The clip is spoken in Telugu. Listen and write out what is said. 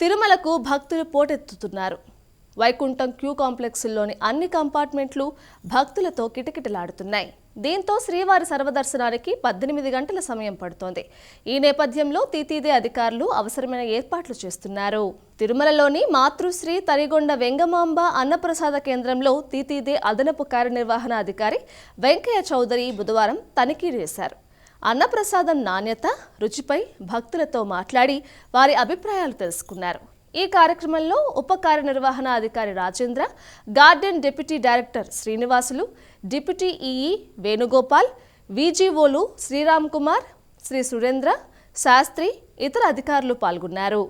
తిరుమలకు భక్తులు పోటెత్తుతున్నారు. వైకుంఠం క్యూ కాంప్లెక్స్లోని అన్ని కంపార్ట్మెంట్లు భక్తులతో కిటకిటలాడుతున్నాయి. దీంతో శ్రీవారి సర్వదర్శనానికి పద్దెనిమిది గంటల సమయం పడుతోంది. ఈ నేపథ్యంలో తీతీదే అధికారులు అవసరమైన ఏర్పాట్లు చేస్తున్నారు. తిరుమలలోని మాతృశ్రీ తరిగొండ వెంగమాంబ అన్నప్రసాద కేంద్రంలో తీతీదే అదనపు కార్యనిర్వహణ అధికారి వెంకయ్య చౌదరి బుధవారం తనిఖీ చేశారు. అన్నప్రసాదం నాణ్యత రుచిపై భక్తులతో మాట్లాడి వారి అభిప్రాయాలు తెలుసుకున్నారు. ఈ కార్యక్రమంలో ఉప కార్యనిర్వహణ అధికారి Rajendra garden deputy director Srinivasulu deputy EE Venugopal విజీఓలు Sriram Kumar Shri Surendra Sastry ఇతర అధికారులు పాల్గొన్నారు.